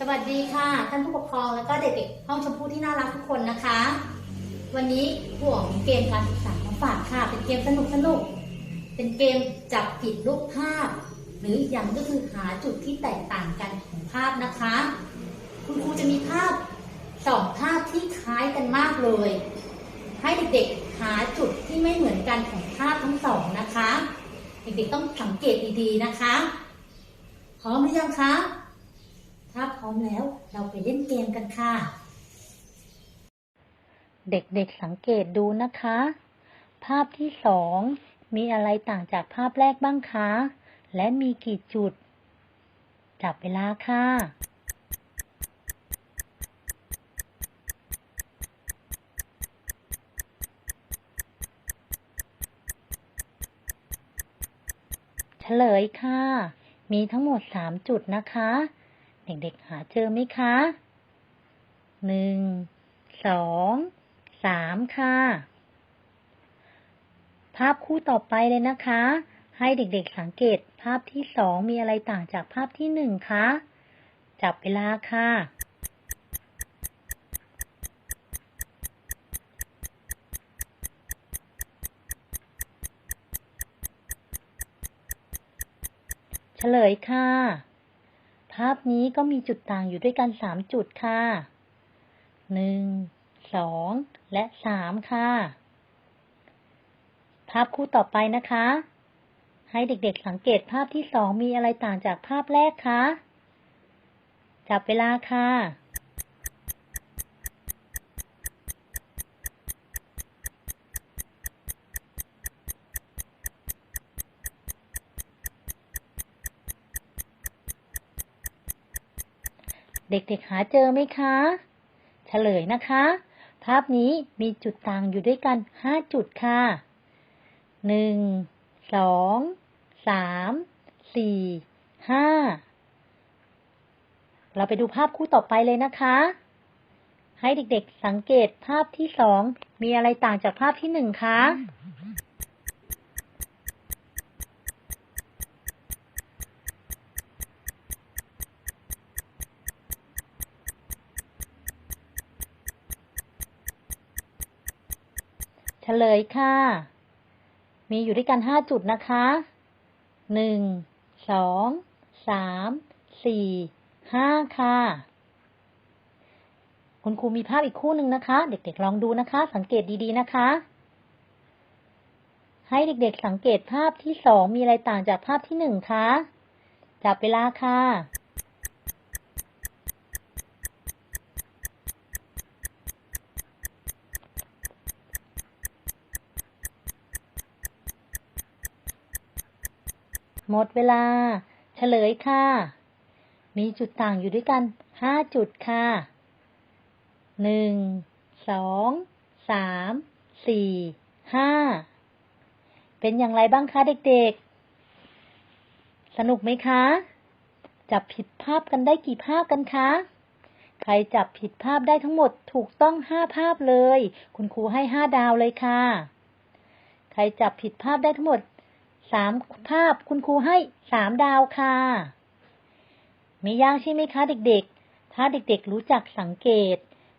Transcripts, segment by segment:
สวัสดีค่ะ ท่านผู้ปกครองแล้วก็เด็กๆห้องชมพู่ที่น่ารักทุกคนนะคะ วันนี้ห่วงเกมการศึกษามาฝากค่ะ เป็นเกมสนุกสนุกเป็นเกมจับผิดรูปภาพ หรืออย่างก็คือหาจุดที่แตกต่างกันของภาพนะคะ คุณครูจะมีภาพสองภาพที่คล้ายกันมากเลย ให้เด็กๆหาจุดที่ไม่เหมือนกันของภาพทั้งสองนะคะ เด็กๆต้องสังเกตดีๆนะคะพร้อมหรือยังคะ ถ้าพร้อมแล้วเราไปเล่นเกมกันค่ะ เด็กๆสังเกตดูนะคะ ภาพที่สองมีอะไรต่างจากภาพแรกบ้างคะ และมีกี่จุด จับเวลาค่ะเฉลยค่ะ มีทั้งหมดสามจุดนะคะ เด็กๆหาเจอไหมคะ หนึ่ง สอง สามค่ะ ภาพคู่ต่อไปเลยนะคะ ให้เด็กๆสังเกตภาพที่สองมีอะไรต่างจากภาพที่หนึ่งคะ จับเวลาค่ะเฉลยค่ะาพนี้ก็มีจุดต่างอยู่ด้วยกันสามจุดค่ะหนึ่งสองและสามค่ะ ภาพคู่ต่อไปนะคะ ให้เด็กๆสังเกตภาพที่สองมีอะไรต่างจากภาพแรกคะ จับเวลาค่ะ เด็กๆหาเจอไหมคะ เฉลยนะคะ ภาพนี้มีจุดต่างอยู่ด้วยกันห้าจุดค่ะหนึ่งสองสามสี่ห้าเราไปดูภาพคู่ต่อไปเลยนะคะ ให้เด็กๆสังเกตภาพที่สองมีอะไรต่างจากภาพที่หนึ่งคะ เฉลยค่ะ มีอยู่ด้วยกันห้าจุดนะคะ หนึ่ง สอง สาม สี่ ห้าค่ะ คุณครูมีภาพอีกคู่หนึ่งนะคะ เด็กๆลองดูนะคะ สังเกตดีๆนะคะ ให้เด็กๆสังเกตภาพที่สองมีอะไรต่างจากภาพที่หนึ่งคะ จับเวลาค่ะ หมดเวลา เฉลยค่ะ มีจุดต่างอยู่ด้วยกันห้าจุดค่ะหนึ่งสองสามสี่ห้าเป็นอย่างไรบ้างคะเด็กๆ สนุกไหมคะ จับผิดภาพกันได้กี่ภาพกันคะ ใครจับผิดภาพได้ทั้งหมดถูกต้องห้าภาพเลย คุณครูให้ห้าดาวเลยค่ะ ใครจับผิดภาพได้ทั้งหมด สามภาพคุณครูให้สามดาวค่ะ ไม่ยากใช่ไหมคะเด็กๆ ถ้าเด็กๆรู้จักสังเกต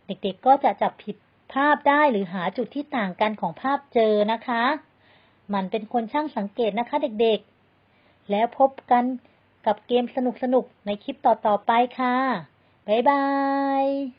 เด็กๆก็จะจับผิดภาพได้หรือหาจุดที่ต่างกันของภาพเจอนะคะ มันเป็นคนช่างสังเกตนะคะเด็กๆ แล้วพบกันกับเกมสนุกๆ ในคลิปต่อๆไปค่ะ บ๊ายบาย